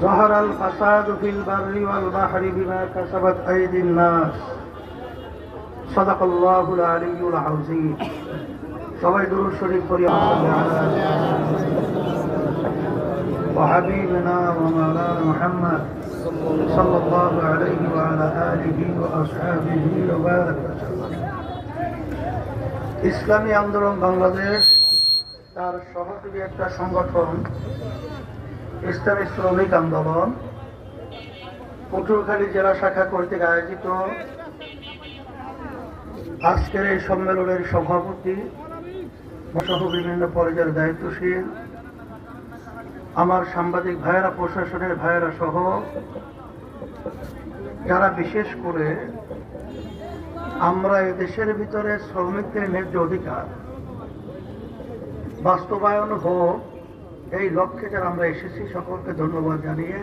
ظهر الفساد في البر والبحر بما كسبت أيدي الناس صدق الله العلي العظيم সবাই দুরুদ শরীফ পড়ি وحبيبنا ومولانا محمد صلى الله عليه وعلى آله وأصحابه وبارك وسلم ইসলামী আন্দোলন বাংলাদেশ তার সহযোগী একটা সংগঠন ইসলামী শ্রমিক আন্দোলন পটুয়াখালী জেলা শাখা কর্তৃক আয়োজিত। আজকের এই সম্মেলনের সভাপতি সহ বিভিন্ন পর্যায়ের দায়িত্বশীল আমার সাংবাদিক ভাইয়েরা, প্রশাসনের ভাইয়েরা সহ যারা বিশেষ করে আমরা দেশের ভিতরে শ্রমিকদের ন্যায্য অধিকার, বাস্তবায়ন হোক এই লক্ষ্যে যারা আমরা এসেছি, সকলকে ধন্যবাদ জানিয়ে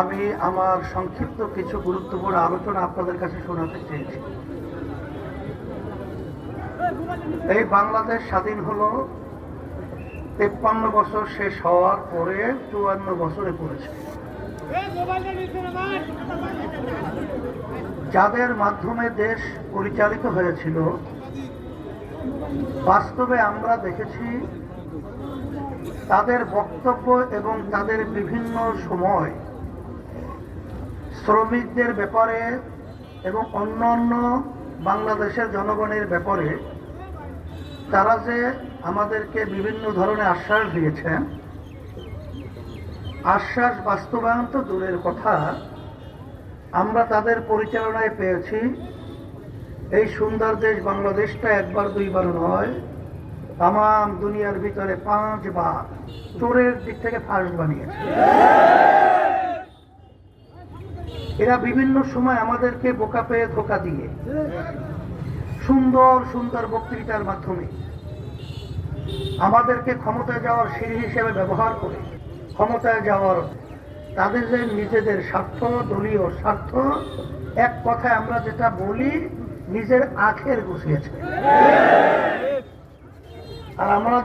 আমি আমার সংক্ষিপ্ত কিছু গুরুত্বপূর্ণ আলোচনা আপনাদের কাছে শোনাতে চেয়েছি। এই বাংলাদেশ স্বাধীন হলো, তেপ্পান্ন বছর শেষ হওয়ার পরে চুয়ান্ন বছরে পড়েছে। যাদের মাধ্যমে দেশ পরিচালিত হয়েছিল, বাস্তবে আমরা দেখেছি তাদের বক্তব্য এবং তাদের বিভিন্ন সময় শ্রমিকদের ব্যাপারে এবং অন্য অন্য বাংলাদেশের জনগণের ব্যাপারে তারা যে আমাদেরকে বিভিন্ন ধরনের আশ্বাস দিয়েছেন, আশ্বাস বাস্তবায়ন তো দূরের কথা। আমরা তাদের পরিচালনায় পেয়েছি। এই সুন্দর দেশ বাংলাদেশটা একবার দুইবার নয় তাম দুনিয়ার ভিতরে পাঁচবার চোরের দিক থেকে ফার্স্ট বানিয়েছে। এরা বিভিন্ন সময় আমাদেরকে বোকা পেয়ে ধোকা দিয়ে সুন্দর সুন্দর বক্তৃতার মাধ্যমে আমাদেরকে ক্ষমতায় যাওয়ার সিঁড়ি হিসেবে ব্যবহার করে ক্ষমতায় যাওয়ার তাদের যে নিজেদের স্বার্থ, দলীয় স্বার্থ, এক কথায় আমরা যেটা বলি, নিজের আখের গুছিয়েছে। আর আমাদের